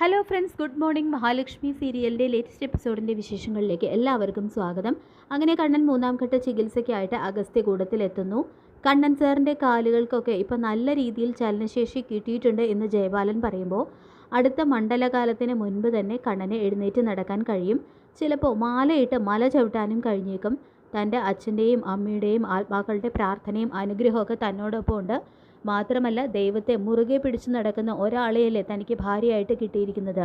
Hello friends good morning Mahalakshmi സീരിയലിന്റെ latest എപ്പിസോഡിന്റെ വിശേഷങ്ങളിലേക്ക് എല്ലാവർക്കും സ്വാഗതം. അങ്ങനെ കണ്ണൻ മൂന്നാം ഘട്ട ചികിത്സയ്ക്കായിട്ട് അഗസ്ത്യ കൂടത്തിലെത്തുന്നു. കണ്ണൻ സാറിന്റെ കാലുകൾക്കൊക്കെ ഇപ്പം നല്ല രീതിയിൽ ചലനശേഷി കിട്ടിയിട്ടുണ്ട് എന്ന് ജയപാലൻ പറയുമ്പോൾ അടുത്ത മണ്ഡലകാലത്തിന് മുൻപ് തന്നെ കണ്ണനെ എഴുന്നേറ്റ് നടക്കാൻ കഴിയും. ചിലപ്പോൾ മാലയിട്ട് മല ചവിട്ടാനും കഴിഞ്ഞേക്കും. തന്റെ അച്ഛന്റെയും അമ്മയുടെയും ആത്മാക്കളുടെ പ്രാർത്ഥനയും അനുഗ്രഹമൊക്കെ തന്നോടൊപ്പം ഉണ്ട് മാത്രമല്ല ദൈവത്തെ മുറുകെ പിടിച്ചു നടക്കുന്ന ഒരാളെയല്ലേ തനിക്ക് ഭാര്യയായിട്ട് കിട്ടിയിരിക്കുന്നത്.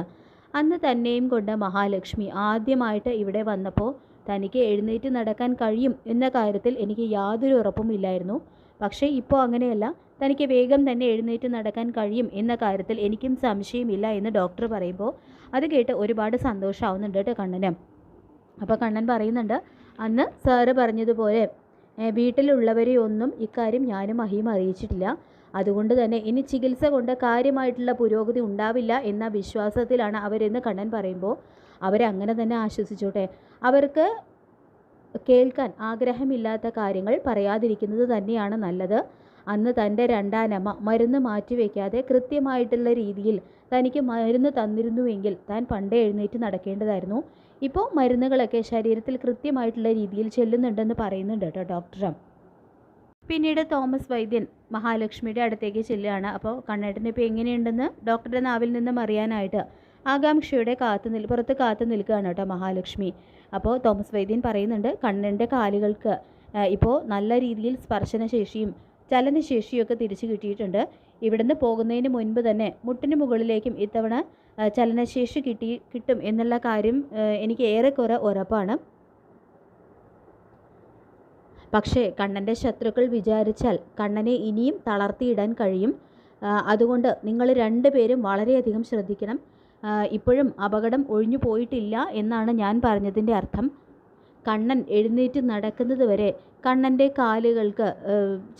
അന്ന് തന്നെയും കൊണ്ട് മഹാലക്ഷ്മി ആദ്യമായിട്ട് ഇവിടെ വന്നപ്പോൾ തനിക്ക് എഴുന്നേറ്റ് നടക്കാൻ കഴിയും എന്ന കാര്യത്തിൽ എനിക്ക് യാതൊരു ഉറപ്പും ഇല്ലായിരുന്നു. പക്ഷേ ഇപ്പോൾ അങ്ങനെയല്ല. തനിക്ക് വേഗം തന്നെ എഴുന്നേറ്റ് നടക്കാൻ കഴിയും എന്ന കാര്യത്തിൽ എനിക്കും സംശയമില്ല എന്ന് ഡോക്ടർ പറയുമ്പോൾ അത് കേട്ട് ഒരുപാട് സന്തോഷമാവുന്നുണ്ട് കേട്ടോ കണ്ണന്. അപ്പോൾ കണ്ണൻ പറയുന്നുണ്ട് അന്ന് സാറ് പറഞ്ഞതുപോലെ വീട്ടിലുള്ളവരെയൊന്നും ഇക്കാര്യം ഞാനും മഹിയും അറിയിച്ചിട്ടില്ല. അതുകൊണ്ട് തന്നെ ഇനി ചികിത്സ കൊണ്ട് കാര്യമായിട്ടുള്ള പുരോഗതി ഉണ്ടാവില്ല എന്ന വിശ്വാസത്തിലാണ് അവരെന്ന് കണ്ണൻ പറയുമ്പോൾ അവരങ്ങനെ തന്നെ ആശ്വസിച്ചോട്ടെ. അവർക്ക് കേൾക്കാൻ ആഗ്രഹമില്ലാത്ത കാര്യങ്ങൾ പറയാതിരിക്കുന്നത് തന്നെയാണ് നല്ലത്. അന്ന് തന്റെ രണ്ടാനമ്മ മരുന്ന് മാറ്റിവെക്കാതെ കൃത്യമായിട്ടുള്ള രീതിയിൽ തനിക്ക് മരുന്ന് തന്നിരുന്നുവെങ്കിൽ താൻ പണ്ടേ എഴുന്നേറ്റ് നടക്കേണ്ടതായിരുന്നു. ഇപ്പോൾ മരുന്നുകളൊക്കെ ശരീരത്തിൽ കൃത്യമായിട്ടുള്ള രീതിയിൽ ചെല്ലുന്നുണ്ടെന്ന് പറയുന്നുണ്ട് കേട്ടോ ഡോക്ടർ പിന്നീട് തോമസ് വൈദ്യൻ മഹാലക്ഷ്മിയുടെ അടുത്തേക്ക് ചെല്ലുകയാണ്. അപ്പോൾ കണ്ണേട്ടൻ ഇപ്പോൾ എങ്ങനെയുണ്ടെന്ന് ഡോക്ടറുടെ നാവിൽ നിന്നും അറിയാനായിട്ട് ആകാംക്ഷയുടെ കാത്തു നിൽ പുറത്ത് കാത്തു നിൽക്കുകയാണ് കേട്ടോ മഹാലക്ഷ്മി. അപ്പോൾ തോമസ് വൈദ്യൻ പറയുന്നുണ്ട് കണ്ണന്റെ കാലുകൾക്ക് ഇപ്പോൾ നല്ല രീതിയിൽ സ്പർശനശേഷിയും ചലനശേഷിയൊക്കെ തിരിച്ചു കിട്ടിയിട്ടുണ്ട്. ഇവിടുന്ന് പോകുന്നതിന് മുൻപ് തന്നെ മുട്ടിന് മുകളിലേക്കും ഇത്തവണ ചലനശേഷി കിട്ടി കിട്ടും എന്നുള്ള കാര്യം എനിക്ക് ഏറെക്കുറെ ഉറപ്പാണ്. പക്ഷേ കണ്ണന്റെ ശത്രുക്കൾ വിചാരിച്ചാൽ കണ്ണനെ ഇനിയും തളർത്തിയിടാൻ കഴിയും. അതുകൊണ്ട് നിങ്ങൾ രണ്ടുപേരും വളരെയധികം ശ്രദ്ധിക്കണം. ഇപ്പോഴും അപകടം ഒഴിഞ്ഞു പോയിട്ടില്ല എന്നാണ് ഞാൻ പറഞ്ഞതിന്റെ അർത്ഥം. കണ്ണൻ എഴുന്നേറ്റ് നടക്കുന്നത് വരെ കണ്ണന്റെ കാലുകൾക്ക്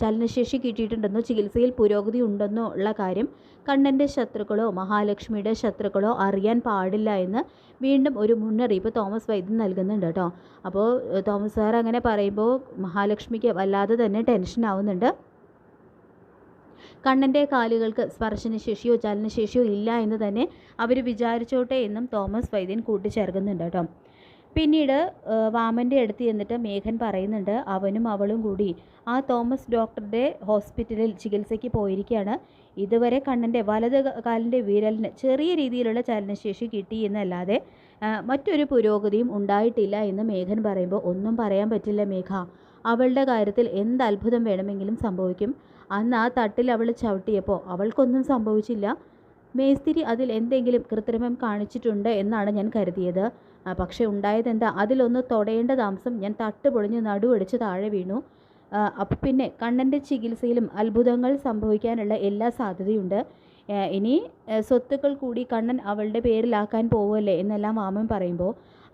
ചലനശേഷി കിട്ടിയിട്ടുണ്ടെന്നോ ചികിത്സയിൽ പുരോഗതി ഉണ്ടെന്നോ ഉള്ള കാര്യം കണ്ണന്റെ ശത്രുക്കളോ മഹാലക്ഷ്മിയുടെ ശത്രുക്കളോ അറിയാൻ പാടില്ല എന്ന് വീണ്ടും ഒരു മുന്നറിയിപ്പ് തോമസ് വൈദ്യൻ നൽകുന്നുണ്ട് കേട്ടോ. അപ്പോൾ തോമസ് സാർ അങ്ങനെ പറയുമ്പോൾ മഹാലക്ഷ്മിക്ക് വല്ലാതെ തന്നെ ടെൻഷൻ ആവുന്നുണ്ട്. കണ്ണന്റെ കാലുകൾക്ക് സ്പർശനശേഷിയോ ചലനശേഷിയോ ഇല്ല എന്ന് തന്നെ അവർ വിചാരിച്ചോട്ടെ എന്നും തോമസ് വൈദ്യൻ കൂട്ടിച്ചേർക്കുന്നുണ്ട് കേട്ടോ. പിന്നീട് വാമന്റെ അടുത്ത് ചെന്നിട്ട് മേഘൻ പറയുന്നുണ്ട് അവനും അവളും കൂടി ആ തോമസ് ഡോക്ടറുടെ ഹോസ്പിറ്റലിൽ ചികിത്സയ്ക്ക് പോയിരിക്കുകയാണ് ഇതുവരെ കണ്ണന്റെ വലത് കാലിന്റെ വിരലിന് ചെറിയ രീതിയിലുള്ള ചലനശേഷി കിട്ടി എന്നല്ലാതെ മറ്റൊരു പുരോഗതിയും ഉണ്ടായിട്ടില്ല എന്ന് മേഘൻ പറയുമ്പോൾ ഒന്നും പറയാൻ പറ്റില്ല മേഘ. അവളുടെ കാര്യത്തിൽ എന്ത് അത്ഭുതം വേണമെങ്കിലും സംഭവിക്കും. അന്ന് ആ തട്ടിൽ അവൾ ചവിട്ടിയപ്പോൾ അവൾക്കൊന്നും സംഭവിച്ചില്ല. മേസ്തിരി അതിൽ എന്തെങ്കിലും കൃത്രിമം കാണിച്ചിട്ടുണ്ട് എന്നാണ് ഞാൻ കരുതിയത്. പക്ഷേ ഉണ്ടായതെന്താ? അതിലൊന്ന് തൊടേണ്ട താമസം ഞാൻ തട്ട് പൊളിഞ്ഞ് നടുവടിച്ച് താഴെ വീണു. അപ്പം പിന്നെ കണ്ണന്റെ ചികിത്സയിലും അത്ഭുതങ്ങൾ സംഭവിക്കാനുള്ള എല്ലാ സാധ്യതയുണ്ട്. ഇനി സ്വത്തുക്കൾ കൂടി കണ്ണൻ അവളുടെ പേരിലാക്കാൻ പോവല്ലേ എന്നെല്ലാം മാമൻ പറയുമ്പോൾ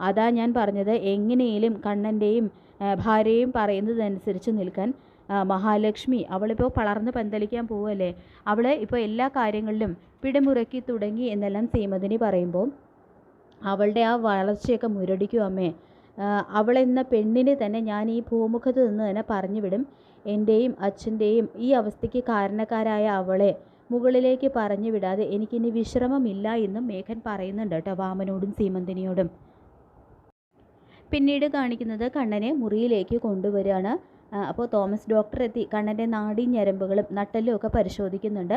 അതാ ഞാൻ പറഞ്ഞത് എങ്ങനെയും കണ്ണന്റെയും ഭാര്യയും പറയുന്നതനുസരിച്ച് നിൽക്കാൻ. മഹാലക്ഷ്മി അവളിപ്പോൾ പളർന്ന് പന്തലിക്കാൻ പോവല്ലേ? അവളെ ഇപ്പോൾ എല്ലാ കാര്യങ്ങളിലും പിടിമുറക്കി തുടങ്ങി എന്നെല്ലാം സീമതിനി പറയുമ്പോൾ അവളുടെ ആ വളർച്ചയൊക്കെ മുരടിക്കും അമ്മേ. അവളെന്ന പെണ്ണിനെ തന്നെ ഞാൻ ഈ ഭൂമുഖത്ത് നിന്ന് തന്നെ പറഞ്ഞു വിടും എന്റെയും അച്ഛന്റെയും ഈ അവസ്ഥയ്ക്ക് കാരണക്കാരായ അവളെ മുകളിലേക്ക് പറഞ്ഞു വിടാതെ എനിക്കിനി വിശ്രമമില്ല എന്നും മേഘൻ പറയുന്നുണ്ട് കേട്ടോ വാമനോടും സീമന്തിനിയോടും. പിന്നീട് കാണിക്കുന്നത് കണ്ണനെ മുറിയിലേക്ക് കൊണ്ടുവരികയാണ്. അപ്പോൾ തോമസ് ഡോക്ടർ എത്തി. കണ്ണന്റെ നാഡീ ഞരമ്പുകളും നട്ടലും ഒക്കെ പരിശോധിക്കുന്നുണ്ട്.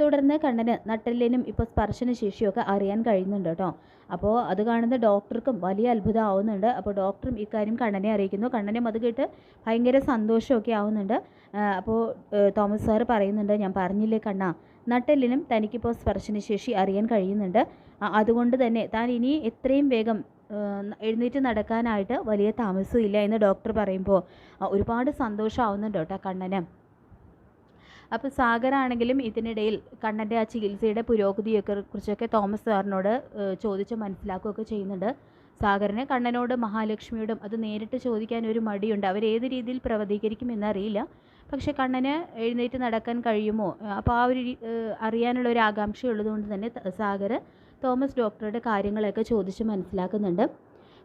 തുടർന്ന് കണ്ണന് നട്ടലിനും ഇപ്പോൾ സ്പർശനശേഷിയൊക്കെ അറിയാൻ കഴിയുന്നുണ്ട് കേട്ടോ. അപ്പോൾ അത് കാണുന്ന ഡോക്ടർക്കും വലിയ അത്ഭുതം ആവുന്നുണ്ട് അപ്പോൾ ഡോക്ടറും ഇക്കാര്യം കണ്ണനെ അറിയിക്കുന്നു. കണ്ണനും അത് കേട്ട് ഭയങ്കര സന്തോഷമൊക്കെ ആവുന്നുണ്ട്. അപ്പോൾ തോമസ് സാറ് പറയുന്നുണ്ട് ഞാൻ പറഞ്ഞില്ലേ കണ്ണ നട്ടലിനും തനിക്കിപ്പോൾ സ്പർശനശേഷി അറിയാൻ കഴിയുന്നുണ്ട്. അതുകൊണ്ട് തന്നെ താൻ ഇനി എത്രയും വേഗം എഴുന്നേറ്റ് നടക്കാനായിട്ട് വലിയ താമസമില്ല എന്ന് ഡോക്ടർ പറയുമ്പോൾ ഒരുപാട് സന്തോഷമാവുന്നുണ്ട് കേട്ടോ കണ്ണന്. അപ്പോൾ സാഗറാണെങ്കിലും ഇതിനിടയിൽ കണ്ണന്റെ ആ ചികിത്സയുടെ പുരോഗതിയൊക്കെ കുറിച്ചൊക്കെ തോമസ് സാറിനോട് ചോദിച്ച് മനസ്സിലാക്കുകയൊക്കെ ചെയ്യുന്നുണ്ട്. സാഗറിന് കണ്ണനോട് മഹാലക്ഷ്മിയോടും അത് നേരിട്ട് ചോദിക്കാൻ ഒരു മടിയുണ്ട്. അവരേത് രീതിയിൽ പ്രവതീകരിക്കുമെന്നറിയില്ല പക്ഷേ കണ്ണന് എഴുന്നേറ്റ് നടക്കാൻ കഴിയുമോ? അപ്പോൾ ആ ഒരു അറിയാനുള്ള ഒരു ആകാംക്ഷ ഉള്ളതുകൊണ്ട് തന്നെ സാഗർ തോമസ് ഡോക്ടറുടെ കാര്യങ്ങളൊക്കെ ചോദിച്ച് മനസ്സിലാക്കുന്നുണ്ട്.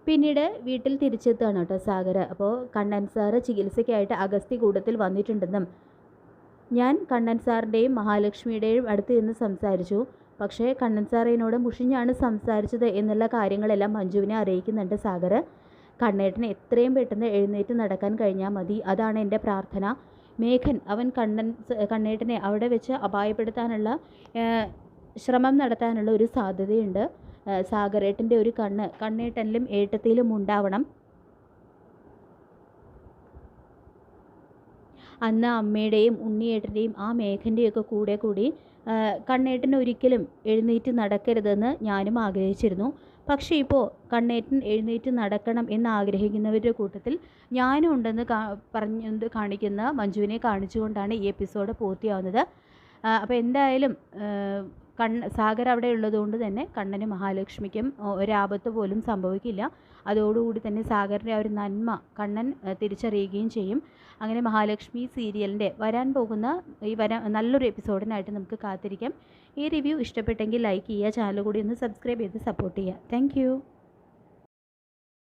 പിന്നീട് വീട്ടിൽ തിരിച്ചെത്തുകയാണ് കേട്ടോ സാഗർ. അപ്പോൾ കണ്ണൻ സാറ് ചികിത്സയ്ക്കായിട്ട് അഗസ്തി കൂടത്തിൽ വന്നിട്ടുണ്ടെന്നും ഞാൻ കണ്ണൻ സാറിന്റെയും മഹാലക്ഷ്മിയുടെയും അടുത്ത് നിന്ന് സംസാരിച്ചു. പക്ഷേ കണ്ണൻ സാറിനോട് മുഷിഞ്ഞാണ് സംസാരിച്ചത് എന്നുള്ള കാര്യങ്ങളെല്ലാം മഞ്ജുവിനെ അറിയിക്കുന്നുണ്ട് സാഗർ. കണ്ണേട്ടന് എത്രയും പെട്ടെന്ന് എഴുന്നേറ്റ് നടക്കാൻ കഴിഞ്ഞാൽ മതി. അതാണ് എന്റെ പ്രാർത്ഥന. മേഘൻ അവൻ കണ്ണൻ കണ്ണേട്ടനെ അവിടെ വെച്ച് അപായപ്പെടുത്താനുള്ള ശ്രമം നടത്താനുള്ള ഒരു സാധ്യതയുണ്ട്. സാഗരേട്ടന്റെ ഒരു കണ്ണ് കണ്ണേട്ടനിലും ഏട്ടത്തിലും ഉണ്ടാവണം. അന്ന് അമ്മയുടെയും ഉണ്ണിയേട്ടന്റെയും ആ മേഘന്റെയൊക്കെ കൂടെ കൂടി കണ്ണേട്ടൻ ഒരിക്കലും എഴുന്നേറ്റ് നടക്കരുതെന്ന് ഞാനും ആഗ്രഹിച്ചിരുന്നു. പക്ഷേ ഇപ്പോൾ കണ്ണേറ്റൻ എഴുന്നേറ്റ് നടക്കണം എന്ന് ആഗ്രഹിക്കുന്നവരുടെ കൂട്ടത്തിൽ ഞാനും ഉണ്ടെന്ന് പറഞ്ഞു കാണിക്കുന്ന മഞ്ജുവിനെ കാണിച്ചുകൊണ്ടാണ് ഈ എപ്പിസോഡ് പൂർത്തിയാവുന്നത്. അപ്പോൾ എന്തായാലും കണ്ണ് സാഗർ അവിടെ ഉള്ളതുകൊണ്ട് തന്നെ കണ്ണന് മഹാലക്ഷ്മിക്കും ഒരാപത്ത് പോലും സംഭവിക്കില്ല. അതോടുകൂടി തന്നെ സാഗറിന്റെ ആ ഒരു നന്മ കണ്ണൻ തിരിച്ചറിയുകയും ചെയ്യും. അങ്ങനെ മഹാലക്ഷ്മി സീരിയലിന്റെ വരാൻ പോകുന്ന ഈ വരാൻ നല്ലൊരു എപ്പിസോഡിനായിട്ട് നമുക്ക് കാത്തിരിക്കാം. ഈ റിവ്യൂ ഇഷ്ടപ്പെട്ടെങ്കിൽ ലൈക്ക് ചെയ്യുക ചാനൽ കൂടി ഒന്ന് സബ്സ്ക്രൈബ് ചെയ്ത് സപ്പോർട്ട് ചെയ്യുക. താങ്ക്